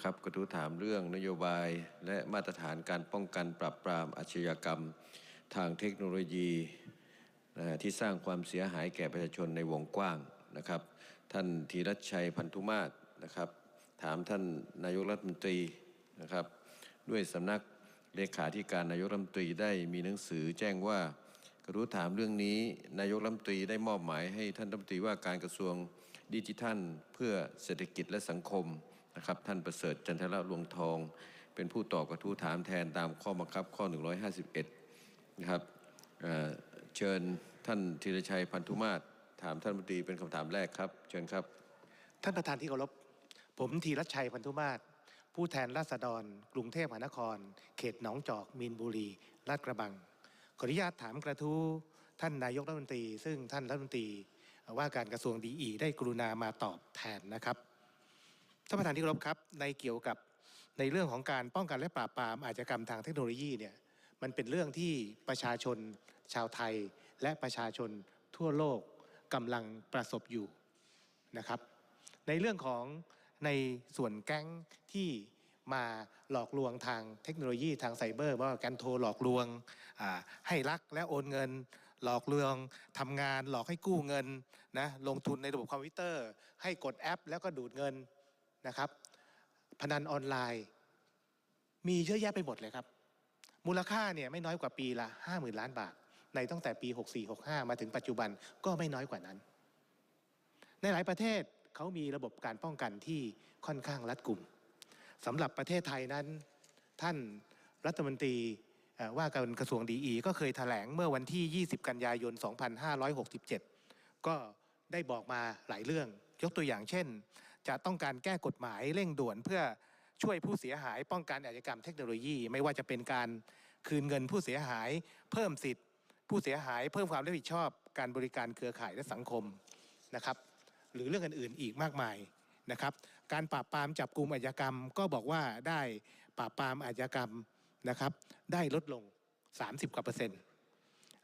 นะครับ กระทู้ถามเรื่องนโยบายและมาตรฐานการป้องกันปราบปรามอาชญากรรม ทางเทคโนโลยีที่สร้างความเสียหายแก่ประชาชนในวงกว้างนะครับ ท่านธีรชัยพันธุมาศนะครับ ถามท่านนายกรัฐมนตรีนะครับ ด้วยสำนักเลขาธิการนายกรัฐมนตรีได้มีหนังสือแจ้งว่ากระทู้ถามเรื่องนี้นายกรัฐมนตรีได้มอบหมายให้ท่านรัฐมนตรีว่าการกระทรวงดิจิทัล เพื่อเศรษฐกิจและสังคม นะครับท่านประเสริฐจันทระรวงทอง เป็นผู้ตอบกระทู้ถามแทนตามข้อบังคับข้อ 151 นะครับเอ่อเชิญท่านธีรชัยพันธุมาศถามท่านรัฐมนตรีเป็นคำถามแรกครับ เชิญครับ ท่านประธานที่เคารพผมธีรชัยพันธุมาศผู้แทนราษฎร กรุงเทพมหานคร เขตหนองจอกมีนบุรีลาดกระบังขออนุญาตถามกระทู้ท่านนายกรัฐมนตรี ซึ่งท่านรัฐมนตรีว่าการกระทรวงดีอีได้กรุณามาตอบแทนนะครับ ท่านประธานที่เคารพครับในเกี่ยวกับในเรื่องของการป้องกันและปราบปรามอาชญากรรมทางเทคโนโลยีเนี่ยมันเป็นเรื่องที่ประชาชนชาวไทย และประชาชนทั่วโลกกำลังประสบอยู่นะครับ ในเรื่องของในส่วนแก๊งที่มาหลอกลวงทางเทคโนโลยีทางไซเบอร์ว่าการโทรหลอกลวงให้รักและโอนเงิน หลอกลวงทำงานหลอกให้กู้เงินนะลงทุนในระบบคอมพิวเตอร์ ให้กดแอป แล้วก็ดูดเงิน นะครับ พนันออนไลน์ มีเยอะแยะไปหมดเลยครับ มูลค่าเนี่ยไม่น้อยกว่าปีละ 50,000 ล้านบาท ในตั้งแต่ปี 64-65 มาถึงปัจจุบันก็ไม่น้อยกว่านั้น ในหลายประเทศเขามีระบบการป้องกันที่ค่อนข้างรัดกุมสำหรับประเทศไทยนั้น ท่านรัฐมนตรีว่าการกระทรวงดีอีก็เคยแถลงเมื่อวันที่ 20 กันยายน 2567 ก็ได้บอกมาหลายเรื่อง ยกตัวอย่างเช่น จะต้องการแก้กฎหมายเร่งด่วนเพื่อช่วยผู้เสียหายป้องกันอาชญากรรมเทคโนโลยี ไม่ว่าจะเป็นการคืนเงินผู้เสียหาย เพิ่มสิทธิ์ ผู้เสียหายเพิ่มความรับผิดชอบ การบริการเครือข่ายและสังคมนะครับ หรือเรื่องอื่นๆอีกมากมายนะครับ การปราบปรามจับกลุ่มอาชญากรรม ก็บอกว่าได้ปราบปรามอาชญากรรมนะครับ ได้ลดลง 30กว่าเปอร์เซ็นต์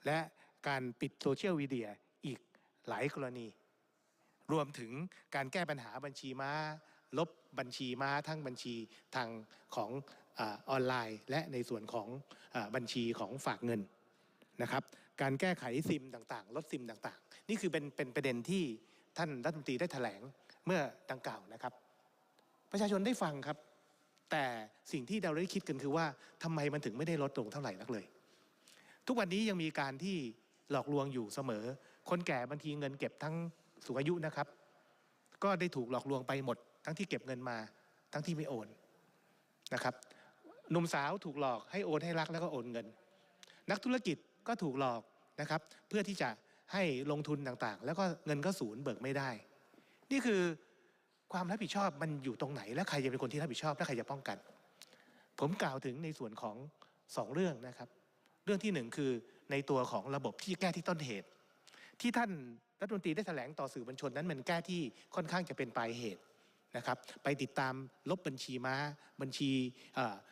และการปิดโซเชียลมีเดียอีกหลายกรณี รวมถึงการแก้ปัญหาบัญชีม้า ลบบัญชีม้าทั้งบัญชีทางของออนไลน์ และในส่วนของอบัญชีของฝากเงินนะครับ การแก้ไขซิมต่างๆ ลดซิมต่างๆ นี่คือเป็นเป็นประเด็นที่ท่านรัฐมนตรีได้แถลงเมื่อดังกล่าวนะครับ ประชาชนได้ฟังครับ แต่สิ่งที่เราได้คิดกันคือว่าทำไมมันถึงไม่ได้ลดลงเท่าไหร่นักเลย ทุกวันนี้ยังมีการที่หลอกลวงอยู่เสมอ คนแก่บางทีเงินเก็บทั้ง สูงอายุนะครับ ก็ได้ถูกหลอกลวงไปหมด ทั้งที่เก็บเงินมาทั้งที่ไม่โอนนะครับหนุ่มสาวถูกหลอกให้โอนให้รักแล้วก็โอนเงิน นักธุรกิจก็ถูกหลอกนะครับ เพื่อที่จะให้ลงทุนต่างๆ แล้วก็เงินก็ศูนย์เบิกไม่ได้ นี่คือความรับผิดชอบมันอยู่ตรงไหน และใครจะเป็นคนที่รับผิดชอบ และใครจะป้องกัน ผมกล่าวถึงในส่วนของสองเรื่องนะครับ เรื่องที่หนึ่งคือในตัวของระบบที่แก้ที่ต้นเหตุ ที่ท่าน รัฐมนตรีได้แถลงต่อสื่อมวลชนนั้นมันแก้ที่ค่อนข้างจะเป็นปลายเหตุนะครับไปติดตามลบบัญชีม้าบัญชี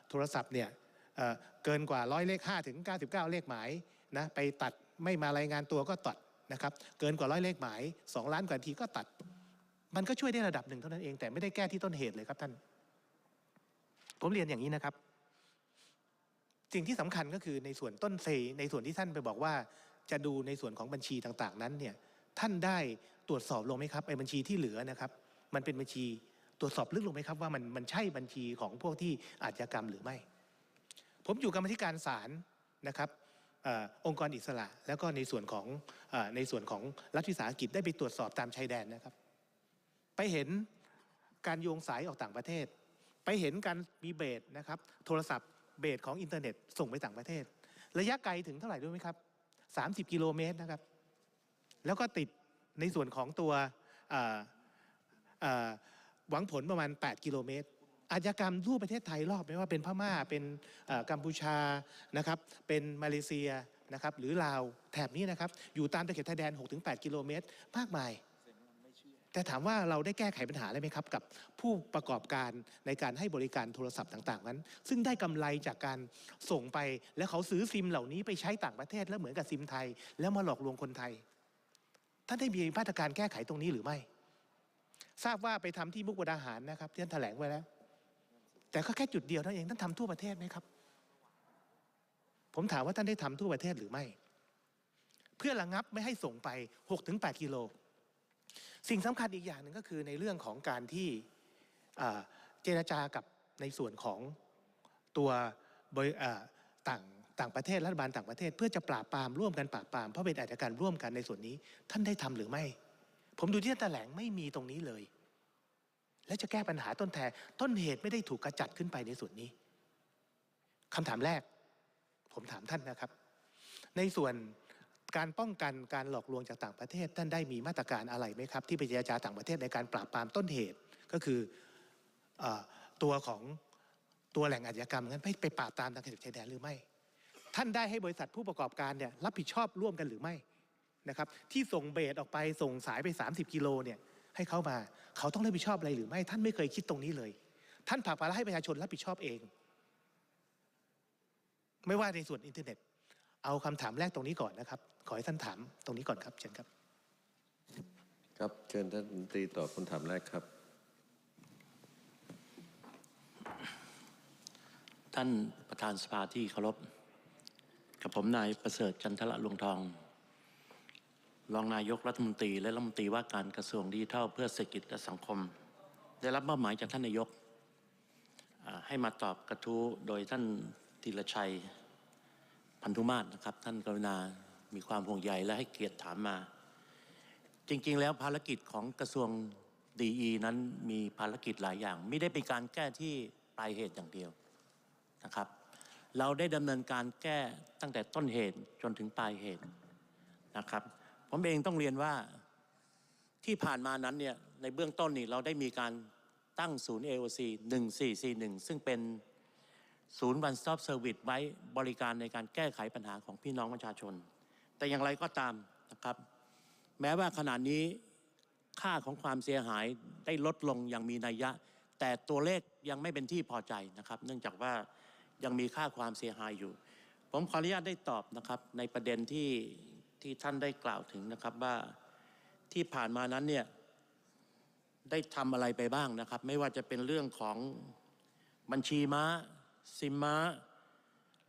โทรศัพท์เนี่ยเเกินกว่าร้อยเลข5ถึง99 เลขหมายนะไปตัดไม่มารายงานตัวก็ตัดนะครับเกินกว่าร้อยเลขหมาย 2 ล้านกว่าทีก็ตัด มันก็ช่วยได้ระดับหนึ่งเท่านั้นเองแต่ไม่ได้แก้ที่ต้นเหตุเลยครับท่าน ผมเรียนอย่างนี้นะครับ สิ่งที่สำคัญก็คือในส่วนต้นเซในส่วนที่ท่านไปบอกว่าจะดูในส่วนของบัญชีต่าง ๆ นั้นเนี่ย ท่านได้ตรวจสอบลงไหมครับไอ้บัญชีที่เหลือนะครับ มันเป็นบัญชีตรวจสอบลึกลงไหมครับว่ามันมันใช่บัญชีของพวกที่อาชญากรรมหรือไม่ ผมอยู่กรรมธิการศาลนะครับอองค์กรอิสระ แล้วก็ในส่วนของอในส่วนของรัฐวิสาหกิจได้ไปตรวจสอบตามชายแดนนะครับ ไปเห็นการโยงสายออกต่างประเทศ ไปเห็นการมีเบสนะครับ โทรศัพท์เบสของอินเทอร์เน็ตส่งไปต่างประเทศ ระยะไกลถึงเท่าไหร่รู้ไหมครับ 30 กิโลเมตรนะครับ แล้วก็ติดในส่วนของตัวหวังผลประมาณ 8 กิโลเมตร อาชญากรรมทั่วประเทศไทยรอบไม่ว่าเป็นพม่าเป็นกัมพูชานะครับเป็นมาเลเซียนะครับหรือลาวแถบนี้นะครับอยู่ตามตะเข็บชายแดน 6-8 กิโลเมตรมากมายแต่ถามว่าเราได้แก้ไขปัญหาอะไรไหมครับกับผู้ประกอบการในการให้บริการโทรศัพท์ต่าง ๆ นั้น ซึ่งได้กำไรจากการส่งไป แล้วเขาซื้อซิมเหล่านี้ไปใช้ต่างประเทศแล้วเหมือนกับซิมไทย แล้วมาหลอกลวงคนไทย ท่านได้มีมาตรการแก้ไขตรงนี้หรือไม่ ทราบว่าไปทำที่มุกดาหารนะครับที่ท่านแถลงไว้แล้ว แต่ก็แค่จุดเดียวเท่านั้นเองท่านทำทั่วประเทศไหมครับ ผมถามว่าท่านได้ทำทั่วประเทศหรือไม่ เพื่อระงับไม่ให้ส่งไป 6-8 กิโล สิ่งสำคัญอีกอย่างหนึ่งก็คือในเรื่องของการที่เจรจากับในส่วนของตัวต่าง ต่างประเทศรัฐบาลต่างประเทศ เพื่อจะปราบปรามร่วมกันปราบปรามเพราะเป็นอาชญากรรมร่วมกันในส่วนนี้ ท่านได้ทำหรือไม่ ผมดูที่ท่านแถลงไม่มีตรงนี้เลย และจะแก้ปัญหาต้นแท้ต้นเหตุไม่ได้ถูกกระจัดขึ้นไปในส่วนนี้คำถามแรก ผมถามท่านนะครับ ในส่วนการป้องกันการหลอกลวงจากต่างประเทศท่านได้มีมาตรการอะไรไหมครับ ที่ไปเจรจาต่างประเทศในการปราบปรามต้นเหตุก็คืออตัวของตัวแหล่งอาชญากรรมนั้นไปไปปราบตามทางเขตชายแดนหรือไม่ ท่านได้ให้บริษัทผู้ประกอบการเนี่ยรับผิดชอบร่วมกันหรือไม่นะครับที่ส่งเบสออกไปส่งสายไป 30 กิโลเนี่ยให้เขามาเขาต้องรับผิดชอบอะไรหรือไม่ ท่านไม่เคยคิดตรงนี้เลย ท่านผลักภาระให้ประชาชนรับผิดชอบเอง ไม่ว่าในส่วนอินเทอร์เน็ต เอาคำถามแรกตรงนี้ก่อนนะครับ ขอให้ท่านถามตรงนี้ก่อนครับเชิญครับ ครับเชิญท่านรัฐมนตรีตอบคำถามแรกครับ ท่านประธานสภาที่เคารพ กับผมนายประเสริฐจันทละลวงทอง รองนายกรัฐมนตรีและรัฐมนตรีว่าการกระทรวงดิจิทัลเพื่อเศรษฐกิจและสังคม ได้รับมอบหมายจากท่านนายก ให้มาตอบกระทู้โดยท่านธีรชัยพันธุมาศนะครับ ท่านกรุณา มีความห่วงใยและให้เกียรติถามมา จริงๆ แล้วภารกิจของกระทรวงดีนั้นมีภารกิจหลายอย่าง ไม่ได้เป็นการแก้ที่ปลายเหตุอย่างเดียวนะครับ เราได้ดำเนินการแก้ตั้งแต่ต้นเหตุจนถึงปลายเหตุนะครับ ผมเองต้องเรียนว่าที่ผ่านมานั้นเนี่ยในเบื้องต้นนี่เราได้มีการตั้งศูนย์ AOC 1441 ซึ่งเป็นศูนย์ One Stop Service ไว้บริการในการแก้ไขปัญหาของพี่น้องประชาชน แต่อย่างไรก็ตามนะครับ แม้ว่าขณะนี้ค่าของความเสียหายได้ลดลงอย่างมีนัยยะ แต่ตัวเลขยังไม่เป็นที่พอใจนะครับ เนื่องจากว่า ยังมีค่าความเสียหายอยู่ ผมขออนุญาตได้ตอบนะครับในประเด็นที่ที่ท่านได้กล่าวถึงนะครับว่าที่ผ่านมานั้นเนี่ยได้ทำอะไรไปบ้างนะครับ ไม่ว่าจะเป็นเรื่องของบัญชีม้า ซิมม้า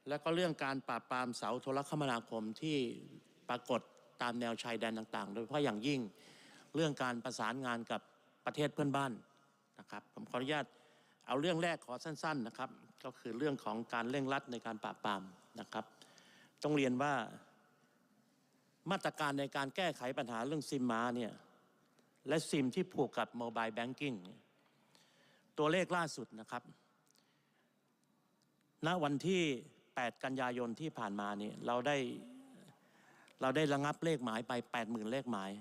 และก็เรื่องการปราบปรามเสาโทรคมนาคมที่ปรากฏตามแนวชายแดนต่างๆ โดยเฉพาะอย่างยิ่งเรื่องการประสานงานกับประเทศเพื่อนบ้านนะครับ ผมขออนุญาต เอาเรื่องแรกขอสั้น ๆนะครับ ก็คือเรื่องของการเร่งรัดในการปราบปรามนะครับ ต้องเรียนว่ามาตรการในการแก้ไขปัญหาเรื่องซิมมาเนี่ยและซิมที่ผูกกับโมบายแบงกิ้งตัวเลขล่าสุดนะครับ ณวันที่ 8 กันยายนที่ผ่านมาเนี่ยเราได้เราได้ระงับเลขหมายไป 80,000 เลขหมาย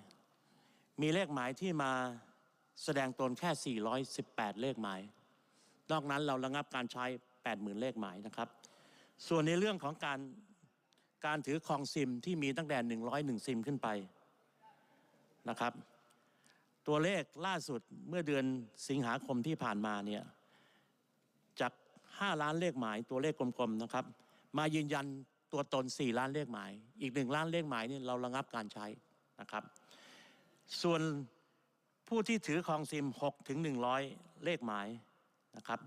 มีเลขหมายที่มาแสดงตนแค่ 418 เลขหมาย นอกนั้นเราระงับการใช้ 80,000 เลขหมายนะครับ ส่วนในเรื่องของการการถือครองซิมที่มีตั้งแต่ 101 ซิมขึ้นไปนะครับ ตัวเลขล่าสุดเมื่อเดือนสิงหาคมที่ผ่านมาเนี่ยจาก 5 ล้านเลขหมายตัวเลขกลมๆนะครับ มายืนยันตัวตน 4 ล้านเลขหมาย อีก 1 ล้านเลขหมายนี่เราระงับการใช้นะครับ ส่วนผู้ที่ถือครองซิม 6 ถึง 100 เลขหมาย นะครับ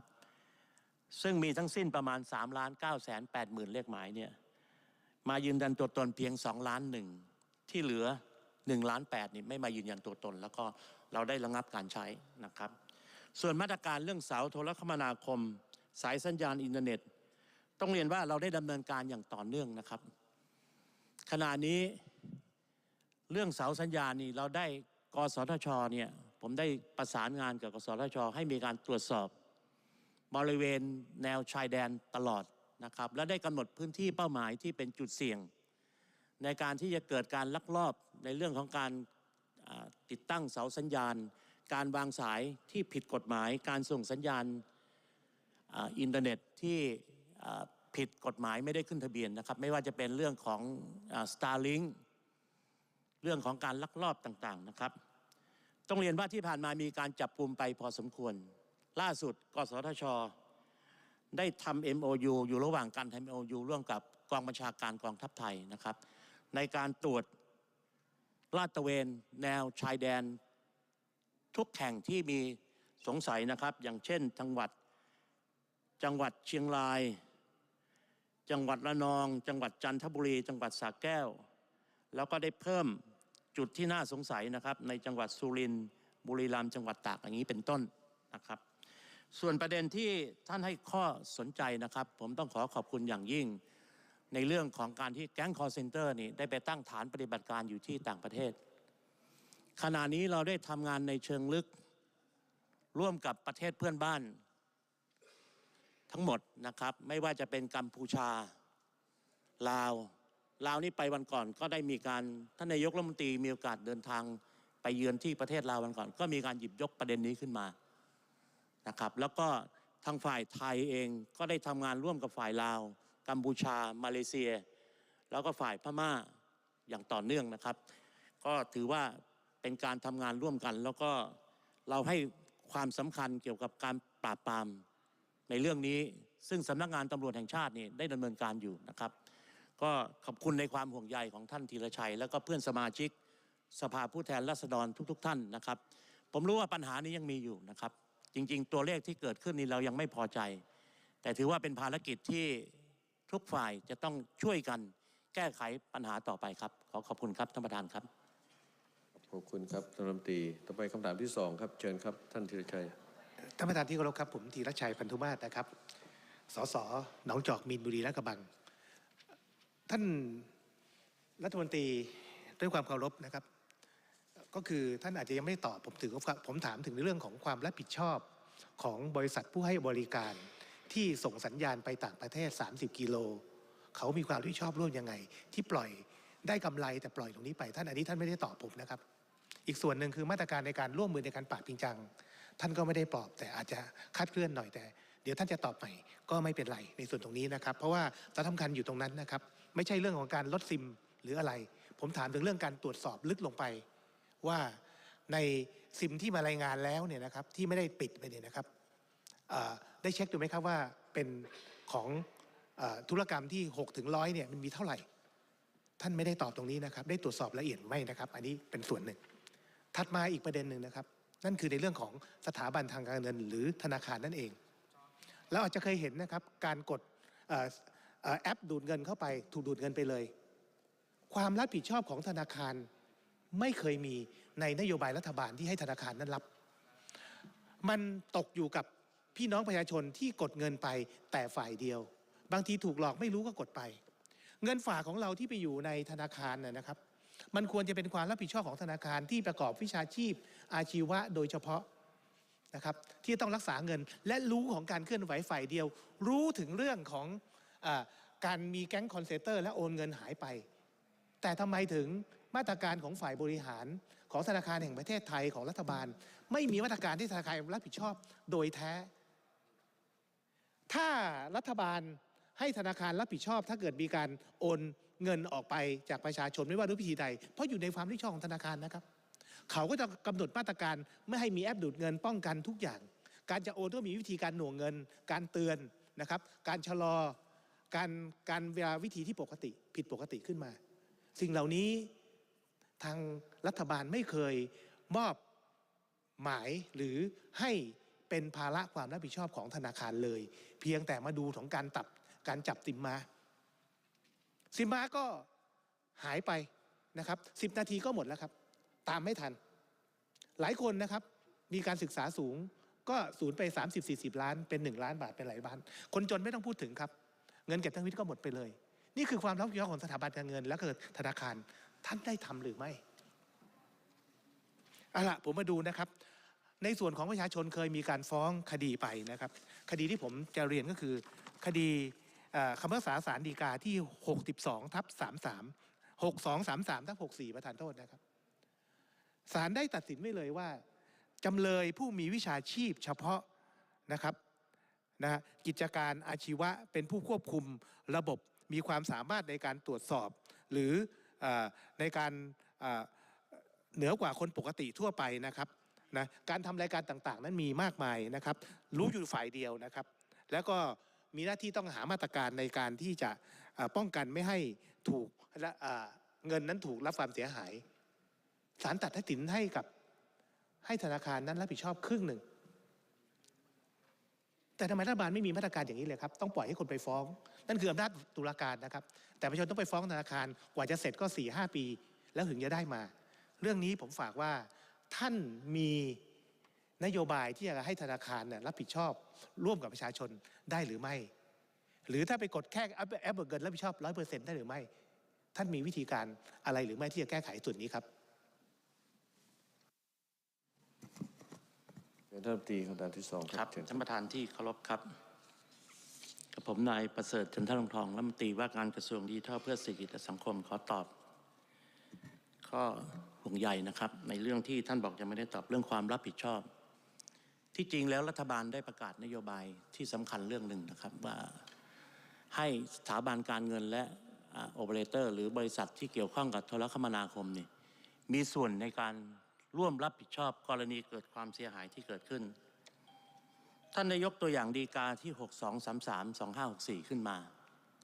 ซึ่งมีทั้งสิ้นประมาณ3ล้าน9แสน8หมื่นเลขหมายเนี่ยมายืนยันตัวตนเพียง2ล้านหนึ่งที่เหลือ1ล้าน8นี่ไม่มายืนยันตัวตน แล้วก็เราได้ระงับการใช้นะครับ ส่วนมาตรการเรื่องเสาโทรคมนาคม สายสัญญาณอินเทอร์เน็ต ต้องเรียนว่าเราได้ดำเนินการอย่างต่อเนื่องนะครับ ขณะนี้เรื่องเสาสัญญาณนี่เราได้กสทชเนี่ยผมได้ประสานงานกับกสทช ให้มีการตรวจสอบ บริเวณแนวชายแดนตลอดนะครับและได้กำหนดพื้นที่เป้าหมายที่เป็นจุดเสี่ยง ในการที่จะเกิดการลักลอบในเรื่องของการติดตั้งเสาสัญญาณ การวางสายที่ผิดกฎหมาย การส่งสัญญาณอินเทอร์เน็ตที่ผิดกฎหมายไม่ได้ขึ้นทะเบียนนะครับ ไม่ว่าจะเป็นเรื่องของอ่า Starlink เรื่องของการลักลอบต่างๆนะครับ ต้องเรียนว่าที่ผ่านมามีการจับกลุ่มไปพอสมควร ล่าสุดกสทช ได้ทำ MOU อยู่ระหว่างการทำ MOU ร่วมกับกองบัญชาการกองทัพไทยนะครับ ในการตรวจลาดตระเวนแนวชายแดน ทุกแห่งที่มีสงสัยนะครับ อย่างเช่นจังหวัดจังหวัดเชียงราย จังหวัดระนอง จังหวัดจันทบุรี จังหวัดสระแก้ว แล้วก็ได้เพิ่มจุดที่น่าสงสัยนะครับ ในจังหวัดสุรินทร์บุรีรัมย์จังหวัดตากอย่างนี้เป็นต้นนะครับ ส่วนประเด็นที่ท่านให้ข้อสนใจนะครับ ผมต้องขอขอบคุณอย่างยิ่ง ในเรื่องของการที่แก๊งคอร์เซนเตอร์นี่ได้ไปตั้งฐานปฏิบัติการอยู่ที่ต่างประเทศ ขณะนี้เราได้ทำงานในเชิงลึกร่วมกับประเทศเพื่อนบ้าน ทั้งหมดนะครับ ไม่ว่าจะเป็นกัมพูชา ลาว ลาวนี่ไปวันก่อน ก็ได้มีการท่านนายกรัฐมนตรีมีโอกาสเดินทางไปเยือนที่ประเทศลาววันก่อน ก็มีการหยิบยกประเด็นนี้ขึ้นมา นะครับ แล้วก็ทางฝ่ายไทยเองก็ได้ทำงานร่วมกับฝ่ายลาว กัมพูชา มาเลเซีย แล้วก็ฝ่ายพม่าอย่างต่อเนื่องนะครับ ก็ถือว่าเป็นการทำงานร่วมกัน แล้วก็เราให้ความสำคัญเกี่ยวกับการปราบปรามในเรื่องนี้ซึ่งสำนักงานตำรวจแห่งชาตินี่ได้ดำเนินการอยู่นะครับ ก็ขอบคุณในความห่วงใยของท่านธีรชัย แล้วก็เพื่อนสมาชิกสภาผู้แทนราษฎรทุก ๆ ท่านนะครับ ผมรู้ว่าปัญหานี้ยังมีอยู่นะครับ จริง ๆ ตัวเลขที่เกิดขึ้นนี้เรายังไม่พอใจ แต่ถือว่าเป็นภารกิจที่ทุกฝ่ายจะต้องช่วยกันแก้ไขปัญหาต่อไปครับ ขอขอบคุณครับท่านประธานครับ ขอบคุณครับท่านรัฐมนตรีต่อไปคำถามที่สองครับเชิญครับ ท่านธีรชัยท่านประธานที่เคารพครับผมธีรชัยพันธุมาศนะครับสสหนองจอกมีนบุรีและกระบัง ท่านรัฐมนตรีด้วยความเคารพนะครับ ก็คือท่านอาจจะยังไม่ได้ตอบผมถึงผมถามถึงในเรื่องของความรับผิดชอบของบริษัทผู้ให้บริการที่ส่งสัญญาณไปต่างประเทศ 30 กิโล เขามีความรับผิดชอบร่วมยังไง ที่ปล่อยได้กำไรแต่ปล่อยตรงนี้ไป ท่านอันนี้ท่านไม่ได้ตอบผมนะครับ อีกส่วนหนึ่งคือมาตรการในการร่วมมือในการปราบจริงจัง ท่านก็ไม่ได้ปลอบแต่อาจจะคาดเคลื่อนหน่อยแต่ เดี๋ยวท่านจะตอบใหม่ก็ไม่เป็นไรในส่วนตรงนี้นะครับ เพราะว่าสำคัญอยู่ตรงนั้นนะครับ ไม่ใช่เรื่องของการลดซิมหรืออะไร ผมถามถึงเรื่องการตรวจสอบลึกลงไป ว่าในซิมที่มารายงานแล้วเนี่ยนะครับที่ไม่ได้ปิดไปเนี่ยนะครับได้เช็คดูไหมครับว่าเป็นของอธุรกรรมที่6ถึงร้อยเนี่ยมันมีเท่าไหร่ ท่านไม่ได้ตอบตรงนี้นะครับ ได้ตรวจสอบละเอียดไหมนะครับ อันนี้เป็นส่วนหนึ่ง ถัดมาอีกประเด็นหนึ่งนะครับ นั่นคือในเรื่องของสถาบันทางการเงินหรือธนาคารนั่นเองเราอาจจะเคยเห็นนะครับ การกดออแอปดูดเงินเข้าไป ถูกดูดเงินไปเลย ความรับผิดชอบของธนาคาร ไม่เคยมีในนโยบายรัฐบาลที่ให้ธนาคารนั้นรับ มันตกอยู่กับพี่น้องประชาชนที่กดเงินไปแต่ฝ่ายเดียว บางทีถูกหลอกไม่รู้ก็กดไป เงินฝากของเราที่ไปอยู่ในธนาคารน่ะนะครับ มันควรจะเป็นความรับผิดชอบของธนาคารที่ประกอบวิชาชีพ อาชีวะโดยเฉพาะนะครับ ที่ต้องรักษาเงินและรู้ของการเคลื่อนไหวฝ่ายเดียว รู้ถึงเรื่องของอการมีแก๊งคอนเซเตอร์ และโอนเงินหายไป แต่ทำไมถึง มาตรการของฝ่ายบริหาร ของธนาคารแห่งประเทศไทยของรัฐบาล ไม่มีมาตรการที่ธนาคารรับผิดชอบโดยแท้ ถ้ารัฐบาลให้ธนาคารรับผิดชอบ ถ้าเกิดมีการโอนเงินออกไปจากประชาชนไม่ว่าด้วยวิธีใด เพราะอยู่ในความรับผิดชอบของธนาคารนะครับ เขาก็จะกำหนดมาตรการไม่ให้มีแอปดูดเงินป้องกันทุกอย่าง การจะโอนก็มีวิธีการหน่วงเงิน การเตือนนะครับ การชะลอการการเวลาวิธีที่ปกติผิดปกติขึ้นมา สิ่งเหล่านี้ ทางรัฐบาลไม่เคยมอบหมายหรือให้เป็นภาระความรับผิดชอบของธนาคารเลย เพียงแต่มาดูของการตับการจับซิมมาซิมมาก็หายไปนะครับสิบนาทีก็หมดแล้วครับ ตามไม่ทัน หลายคนนะครับมีการศึกษาสูงก็สูญไป 30-40 ล้านเป็น 1 ล้านบาทเป็นหลายล้าน คนจนไม่ต้องพูดถึงครับ เงินเก็บทั้งชีวิตก็หมดไปเลย นี่คือความรับผิดชอบของสถาบันการเงิน และเกิดธนาคาร ท่านได้ทำหรือไม่เอาละผมมาดูนะครับ ในส่วนของประชาชนเคยมีการฟ้องคดีไปนะครับ คดีที่ผมจะเรียนก็คือ คดีคำพิพากษาสารดีกาที่ 62ทับ33 6233ทับ64 ประธานโทษนะครับศาลได้ตัดสินไว้เลยว่า จำเลยผู้มีวิชาชีพเฉพาะนะครับนะกิจการอาชีวะเป็นผู้ควบคุมระบบมีความสามารถในการตรวจสอบ หรือ ในการเหนือกว่าคนปกติทั่วไปนะครับนะการทำรายการต่างๆ นั้นมีมากมายนะครับ รู้อยู่ฝ่ายเดียวนะครับ แล้วก็มีหน้าที่ต้องหามาตรการในการที่จะป้องกันไม่ให้ถูกเงินนั้นถูกรับความเสียหายศาลตัดสินให้กับให้ธนาคารนั้นรับผิดชอบครึ่งหนึ่ง แต่ทำไมรัฐบาลไม่มีมาตรการอย่างนี้เลยครับ ต้องปล่อยให้คนไปฟ้อง นั่นคืออำนาจตุลาการนะครับ แต่ประชาชนต้องไปฟ้องธนาคาร กว่าจะเสร็จก็4ี่หปี แล้วถึงจะได้มา เรื่องนี้ผมฝากว่าท่านมีนโยบายที่จะให้ธนาคารเนี่ยรับผิดชอบร่วมกับประชาชนได้หรือไม่ หรือถ้าไปกดแค่แอปแอปเบิกเงินรับผิดชอบร้อยเปอร์เซ็นต์ได้หรือไม่ ท่านมีวิธีการอะไรหรือไม่ที่จะแก้ไขส่วนนี้ครับ เชิญ ท่านรัฐมนตรีคำถามที่สองคครัรับบเชิญท่านประธานที่เคารพครับกับผมนายประเสริฐจันทรงทองรัฐมนตรีว่าการกระทรวงดิจิทัลเพื่อเศรษฐกิจและสังคมขอตอบข้อห่วงใยนะครับ ในเรื่องที่ท่านบอกยังไม่ได้ตอบเรื่องความรับผิดชอบ ที่จริงแล้วรัฐบาลได้ประกาศนโยบายที่สำคัญเรื่องหนึ่งนะครับว่าให้สถาบันการเงินและโอเปอเรเตอร์ หรือบริษัทที่เกี่ยวข้องกับโทรคมนาคมนี่มีส่วนในการ ร่วมรับผิดชอบกรณีเกิดความเสียหายที่เกิดขึ้น ท่านนายกตัวอย่างดีกาที่ 6233 2564 ขึ้นมา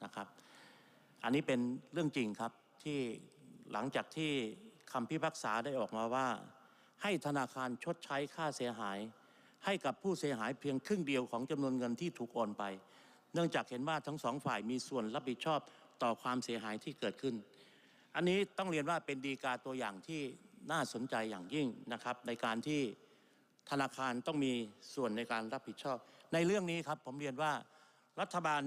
นะครับ อันนี้เป็นเรื่องจริงครับที่หลังจากที่คำพิพากษาได้ออกมาว่า ให้ธนาคารชดใช้ค่าเสียหาย ให้กับผู้เสียหายเพียงครึ่งเดียวของจำนวนเงินที่ถูกโอนไป เนื่องจากเห็นว่าทั้งสองฝ่ายมีส่วนรับผิดชอบต่อความเสียหายที่เกิดขึ้น อันนี้ต้องเรียนว่าเป็นดีกาตัวอย่างที่ น่าสนใจอย่างยิ่งนะครับ ในการที่ธนาคารต้องมีส่วนในการรับผิดชอบ ในเรื่องนี้ครับผมเรียนว่ารัฐบาล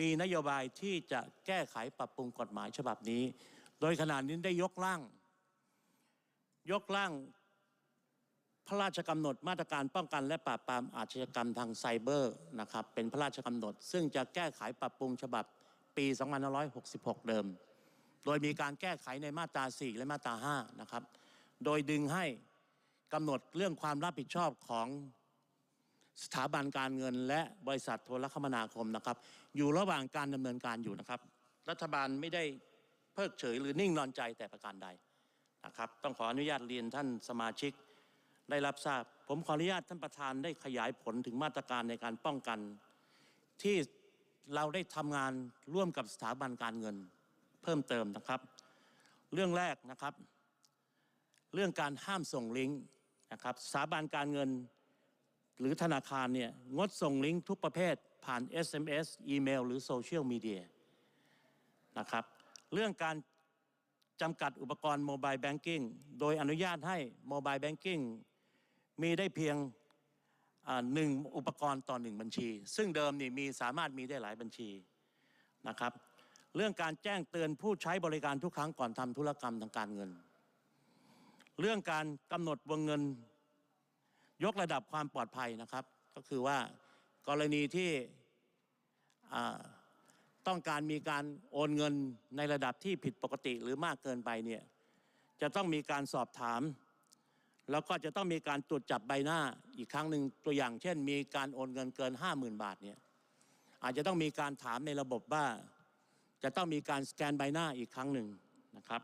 มีนโยบายที่จะแก้ไขปรับปรุงกฎหมายฉบับนี้ โดยขณะนี้ได้ยกร่าง ยกร่างพระราชกำหนดมาตรการป้องกันและปราบปรามอาชญากรรมทางไซเบอร์นะครับเป็นพระราชกำหนด ซึ่งจะแก้ไขปรับปรุงฉบับปี 2566 เดิม โดยมีการแก้ไขในมาตรา 4 และมาตรา 5 นะครับ โดยดึงให้กำหนดเรื่องความรับผิดชอบของสถาบันการเงิน และบริษัทโทรคมนาคมนะครับ อยู่ระหว่างการดำเนินการอยู่นะครับ รัฐบาลไม่ได้เพิกเฉยหรือนิ่งนอนใจแต่ประการใดนะครับ ต้องขออนุญาตเรียนท่านสมาชิกได้รับทราบ ผมขออนุญาตท่านประธานได้ขยายผลถึงมาตรการในการป้องกัน ที่เราได้ทำงานร่วมกับสถาบันการเงินเพิ่มเติมนะครับ เรื่องแรกนะครับ เรื่องการห้ามส่งลิงก์นะครับสถาบันการเงินหรือธนาคารเนี่ยงดส่งลิงก์ทุกประเภทผ่าน SMS อีเมล หรือโซเชียลมีเดียนะครับเรื่องการจำกัดอุปกรณ์โมบายแบงกิ้งโดยอนุญาตให้โมบายแบงกิ้งมีได้เพียงหนึ่งอุปกรณ์ต่อหนึ่งบัญชี ซึ่งเดิมนี่มีสามารถมีได้หลายบัญชีนะครับ เรื่องการแจ้งเตือนผู้ใช้บริการทุกครั้งก่อนทำธุรกรรมทางการเงิน เรื่องการกำหนดวงเงิน ยกระดับความปลอดภัยนะครับ ก็คือว่ากรณีที่ต้องการมีการโอนเงินในระดับที่ผิดปกติหรือมากเกินไปเนี่ยจะต้องมีการสอบถาม แล้วก็จะต้องมีการตรวจจับใบหน้าอีกครั้งหนึ่งตัวอย่าง เช่น มีการโอนเงินเกิน 50,000 บาทเนี่ยอาจจะต้องมีการถามในระบบว่า จะต้องมีการสแกนใบหน้าอีกครั้งหนึ่งนะครับ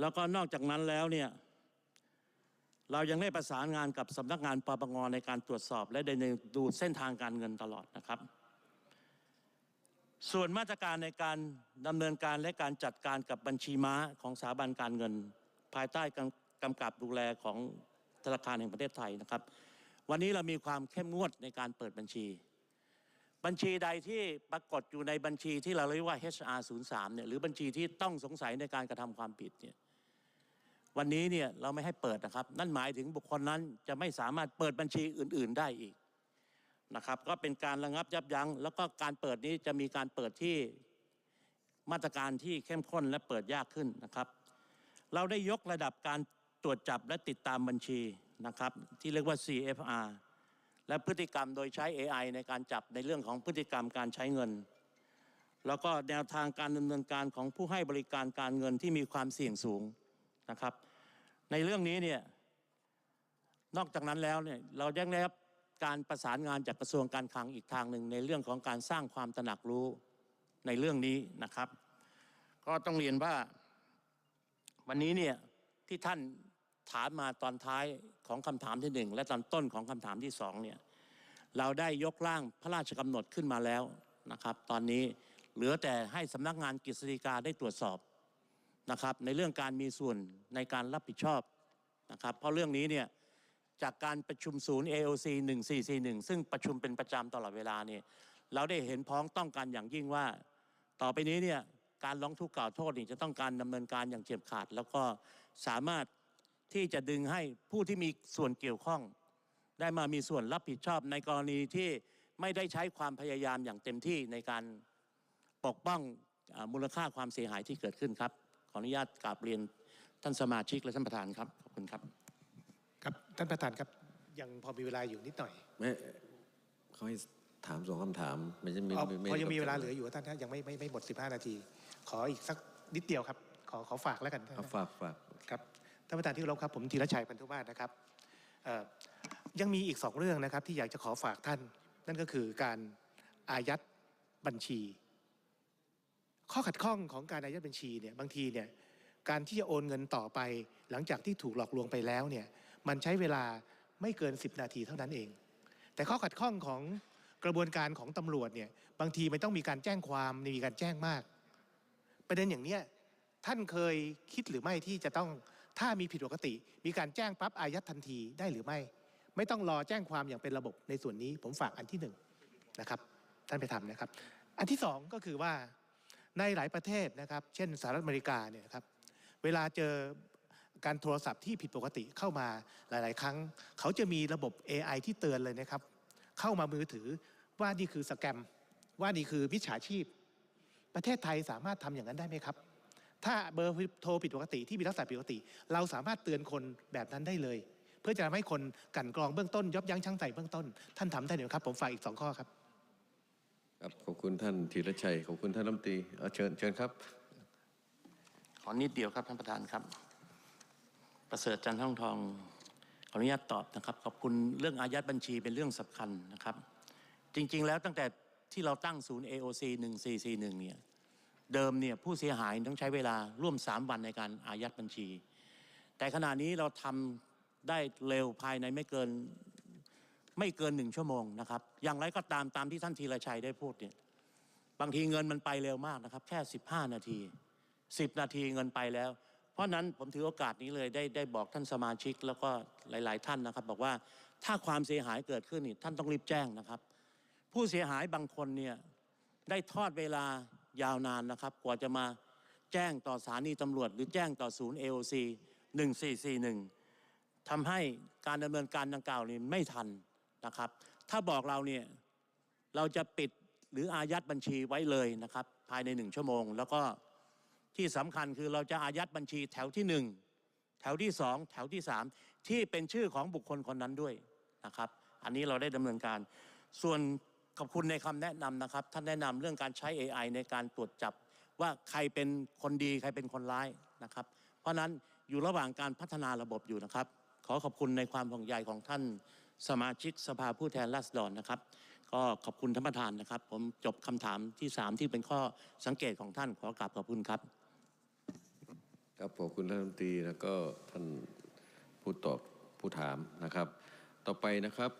แล้วก็นอกจากนั้นแล้วเนี่ยเรายังได้ประสานงานกับสำนักงานปปงในการตรวจสอบ และได้ดูเส้นทางการเงินตลอดนะครับ ส่วนมาตรการในการดำเนินการและการจัดการกับบัญชีม้าของสถาบันการเงิน ภายใต้กำกับดูแลของธนาคารแห่งประเทศไทยนะครับ วันนี้เรามีความเข้มงวดในการเปิดบัญชี บัญชีใดที่ปรากฏอยู่ในบัญชีที่เราเรียกว่า HR 0 3เนี่ยหรือบัญชีที่ต้องสงสัยในการกระทำความผิดเนี่ย วันนี้เนี่ยเราไม่ให้เปิดนะครับ นั่นหมายถึงบุคคลนั้นจะไม่สามารถเปิดบัญชีอื่น ๆ ได้อีกนะครับก็เป็นการระงับยับยั้งแล้วก็การเปิดนี้จะมีการเปิดที่มาตรการที่เข้มข้นและเปิดยากขึ้นนะครับ เราได้ยกระดับการตรวจจับและติดตามบัญชีนะครับ ที่เรียกว่า CFR และพฤติกรรมโดยใช้ AI ในการจับในเรื่องของพฤติกรรมการใช้เงิน แล้วก็แนวทางการดำเนินการของผู้ให้บริการการเงินที่มีความเสี่ยงสูงนะครับ ในเรื่องนี้เนี่ยนอกจากนั้นแล้วเนี่ยเรายังได้รับการประสานงานจากกระทรวงการคลังอีกทางหนึ่งในเรื่องของการสร้างความตระหนักรู้ในเรื่องนี้นะครับ ก็ต้องเรียนว่าวันนี้เนี่ยที่ท่านถามมาตอนท้ายของคำถามที่หนึ่งและตอนต้นของคำถามที่สองเนี่ยเราได้ยกร่างพระราชกำหนดขึ้นมาแล้วนะครับ ตอนนี้เหลือแต่ให้สำนักงานกฤษฎีกาได้ตรวจสอบ นะครับในเรื่องการมีส่วนในการรับผิดชอบนะครับเพราะเรื่องนี้เนี่ยจากการประชุมศูนย์ AOC 1441 ซึ่งประชุมเป็นประจำตลอดเวลาเนี่ยเราได้เห็นพ้องต้องการอย่างยิ่งว่า ต่อไปนี้เนี่ยการร้องทุกข์กล่าวโทษนี่จะต้องการดำเนินการอย่างเฉียบขาด แล้วก็สามารถที่จะดึงให้ผู้ที่มีส่วนเกี่ยวข้อง ได้มามีส่วนรับผิดชอบในกรณีที่ไม่ได้ใช้ความพยายามอย่างเต็มที่ในการปกป้องอมูลค่าความเสียหายที่เกิดขึ้นครับ ออนุญาตกราบเรียนท่านสมาชิกและท่านประธานครับขอบคุณครับ ครับท่านประธานครับยังพอมีเวลาอยู่นิดหน่อยไม่เขาให้ถามสองคำถามไม่ใช่ไม่อ๋อไม่ไม่พอยังมีเวลาเหลืออยู่ท่านถ้ายังไม่ไม่ไม่หมด 15 นาที ขออีกสักนิดเดียวครับ ขอขอฝากแล้วกันเอาฝากฝากครับท่านประธานที่เคารพครับผมธีรชัยพันธุมาศนะครับเอ่อยังมีอีกสองเรื่องนะครับที่อยากจะขอฝากท่าน นั่นก็คือการอายัดบัญชี ข้อขัดข้องของการอายัดบัญชีเนี่ยบางทีเนี่ยการที่จะโอนเงินต่อไป หลังจากที่ถูกหลอกลวงไปแล้วเนี่ยมันใช้เวลาไม่เกิน 10 นาทีเท่านั้นเอง แต่ข้อขัดข้องของกระบวนการของตำรวจเนี่ยบางทีมันต้องมีการแจ้งความมีการแจ้งมาก ประเด็นอย่างเนี้ยท่านเคยคิดหรือไม่ที่จะต้องถ้ามีผิดปกติ มีการแจ้งปั๊บอายัดทันทีได้หรือไม่ ไม่ต้องรอแจ้งความอย่างเป็นระบบในส่วนนี้ ผมฝากอันที่หนึ่งนะครับ ท่านไปทำนะครับ อันที่สองก็คือว่า ในหลายประเทศนะครับ เช่นสหรัฐอเมริกาเนี่ยครับเวลาเจอการโทรศัพท์ที่ผิดปกติเข้ามาหลาย ๆ ครั้ง เขาจะมีระบบ AI ที่เตือนเลยนะครับ เข้ามามือถือว่านี่คือสแกม ว่านี่คือมิจฉาชีพ ประเทศไทยสามารถทำอย่างนั้นได้ไหมครับ ถ้าเบอร์โทรผิดปกติที่มีลักษณะผิดปกติ เราสามารถเตือนคนแบบนั้นได้เลย เพื่อจะทำให้คนกันกรองเบื้องต้นยับยั้งชั่งใจเบื้องต้น ท่านทำได้ไหมครับ ผมฝากอีกสองข้อครับ ครับขอบคุณท่านธีรชัยขอบคุณท่านรัฐมนตรีเอาเชิญเชิญครับ ขอนิดเดียวครับท่านประธานครับ ประเสริฐจันทร์ท่องทองขออนุญาตตอบนะครับขอบคุณเรื่องอายัดบัญชีเป็นเรื่องสำคัญนะครับ จริงๆแล้วตั้งแต่ที่เราตั้งศูนย์ AOC 1441เนี่ยเดิมเนี่ยผู้เสียหายต้องใช้เวลาร่วม 3 วันในการอายัดบัญชี แต่ขณะนี้เราทำได้เร็วภายในไม่เกิน ไม่เกินหนึ่งชั่วโมงนะครับ อย่างไรก็ตามตามที่ท่านธีรชัยได้พูดเนี่ยบางทีเงินมันไปเร็วมากนะครับ แค่ 15 นาที 10 นาทีเงินไปแล้ว เพราะนั้นผมถือโอกาสนี้เลยได้ได้บอกท่านสมาชิกแล้วก็หลาย ๆ ท่านนะครับ บอกว่าถ้าความเสียหายเกิดขึ้นนี่ท่านต้องรีบแจ้งนะครับ ผู้เสียหายบางคนเนี่ยได้ทอดเวลายาวนานนะครับ กว่าจะมาแจ้งต่อสถานีตำรวจ หรือแจ้งต่อศูนย์ AOC 1441ทำให้การดำเนินการดังกล่าวนี้ไม่ทัน นะครับ ถ้าบอกเราเนี่ยเราจะปิดหรืออายัดบัญชีไว้เลยนะครับ ภายในหนึ่งชั่วโมง แล้วก็ที่สำคัญคือเราจะอายัดบัญชีแถวที่หนึ่งแถวที่สองแถวที่สามที่เป็นชื่อของบุคคลคนนั้นด้วยนะครับ อันนี้เราได้ดำเนินการ ส่วนขอบคุณในคำแนะนำนะครับ ท่านแนะนำเรื่องการใช้ AI ในการตรวจจับว่าใครเป็นคนดีใครเป็นคนร้ายนะครับ เพราะฉะนั้นอยู่ระหว่างการพัฒนาระบบอยู่นะครับ ขอขอบคุณในความห่วงใยของท่าน สมาชิกสภาผู้แทนราษฎรนะครับ ก็ขอบคุณท่านประธานนะครับ ผมจบคำถามที่ 3 ที่เป็นข้อสังเกตของท่านขอกราบขอบคุณครับ ครับขอบคุณท่านรัฐมนตรีแล้วก็ท่านผู้ตอบผู้ถามนะครับ ต่อไปนะครับ